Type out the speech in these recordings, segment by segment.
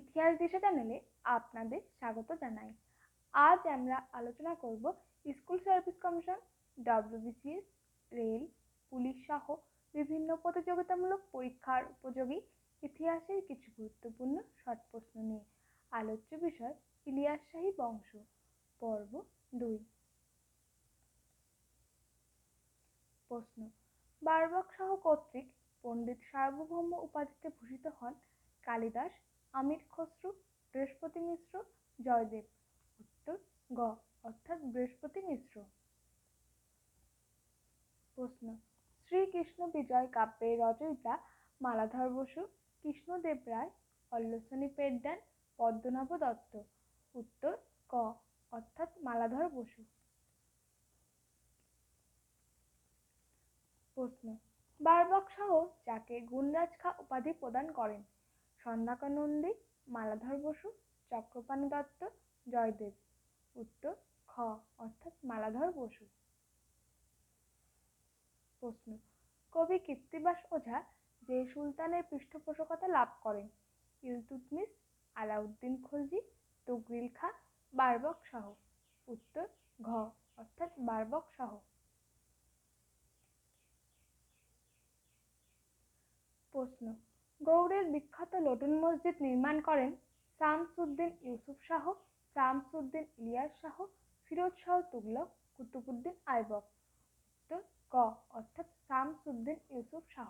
ইতিহাস দিশা চ্যানেলে আপনাদের স্বাগত জানাই। আজ আমরা আলোচনা করব school service commission WBCS rail, police সহ বিভিন্ন প্রতিযোগিতামূলক পরীক্ষার উপযোগী ইতিহাসের কিছু গুরুত্বপূর্ণ শর্ট প্রশ্ন নিয়ে। আলোচ্য বিষয় ইলিয়াসশাহী বংশ, পর্ব দুই। প্রশ্ন, বারবক সহ কর্তৃক পণ্ডিত সার্বভৌম উপাধিতে ভূষিত হন কালিদাস আমির খসরু, বৃহস্পতি মিশ্র, জয়দেব। উত্তর, গ, অর্থাৎ বৃহস্পতি মিশ্র। প্রশ্ন, শ্রীকৃষ্ণ বিজয় কাব্যের রচয়িতা মালাধর বসু, কৃষ্ণদেব রায় অল্লসনী পেড্ডান, পদ্মনাভ দত্ত। উত্তর, ক, অর্থাৎ মালাধর বসু। প্রশ্ন বারবক শাহ যাকে গুণরাজ খা উপাধি প্রদান করেন সন্ধ্যাকা নন্দী মালাধর বসু চক্রপাণি দত্ত জয়দেব। উত্তর, খ, অর্থাৎ মালাধর বসু। প্রশ্ন, কবি কীর্তিবাস ওঝা যে সুলতানের পৃষ্ঠপোষকতা লাভ করেন, ইলতুৎমিশ, আলাউদ্দিন খলজি, তুগরিল খা, বারবক শাহ। উত্তর, ঘ, অর্থাৎ বারবক শাহ। প্রশ্ন গৌড়ের বিখ্যাত লোটন মসজিদ নির্মাণ করেন শামসুদ্দিন ইউসুফ শাহ, শামসুদ্দিন ইলিয়াস শাহ, ফিরোজ শাহ তুগলক কুতুবুদ্দিন আইবক। ক, অর্থাৎ শামসুদ্দিন ইউসুফ শাহ।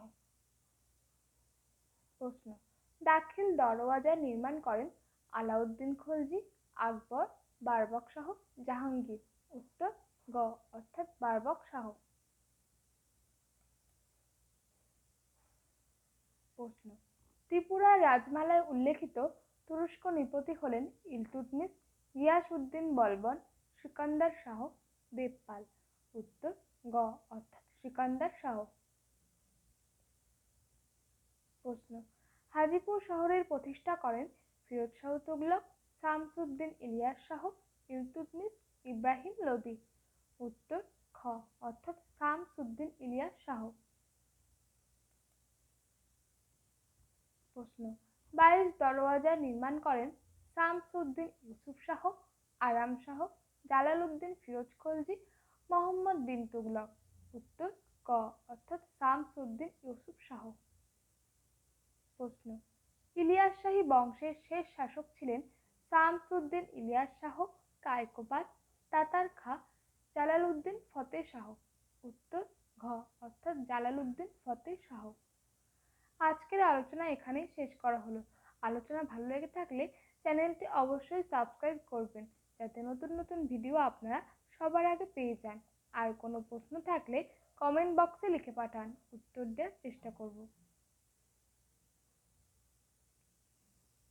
প্রশ্ন, দাখিল দরওয়াজা নির্মাণ করেন আলাউদ্দিন খলজি, আকবর, বারবক শাহ, জাহাঙ্গীর। উত্তর, গ, অর্থাৎ বারবক শাহ। প্রশ্ন। ত্রিপুরার রাজমালায় উল্লেখিত তুরস্ক নৃপতি হলেন ইলতুৎমিশ গিয়াসউদ্দিন বলবন সিকান্দার শাহ দেবপাল উত্তর গ অর্থাৎ সিকান্দার শাহ। প্রশ্ন, হাজিপুর শহরের প্রতিষ্ঠা করেন ফিরোজ শাহ তুগলক, শামসুদ্দিন ইলিয়াস শাহ, ইলতুৎমিশ ইব্রাহিম লোদি। উত্তর খ অর্থাৎ শামসুদ্দিন ইলিয়াস শাহ প্রশ্ন। বাইশ দরওয়াজা নির্মাণ করেন শামসুদ্দিন ইউসুফ শাহ, আরাম শাহ, জালালউদ্দিন ফিরোজ খলজি, মোহাম্মদ বিন তুগলক। উত্তর ক, অর্থাৎ শামসুদ্দিন ইউসুফ শাহ। প্রশ্ন, ইলিয়াস শাহী বংশের শেষ শাসক ছিলেন শামসুদ্দিন ইলিয়াস শাহ কায়কোবাদ, তাতার খা জালালউদ্দিন ফতে শাহ। উত্তর ঘ, অর্থাৎ জালালউদ্দিন ফতে শাহ। আজকের আলোচনা এখানেই শেষ করা হলো। আলোচনা ভালো লেগে থাকলে চ্যানেলটি অবশ্যই সাবস্ক্রাইব করবেন, যাতে নতুন নতুন ভিডিও আপনারা সবার আগে পেয়ে যান। আর কোনো প্রশ্ন থাকলে কমেন্ট বক্সে লিখে পাঠান, উত্তর দেওয়ার চেষ্টা করব।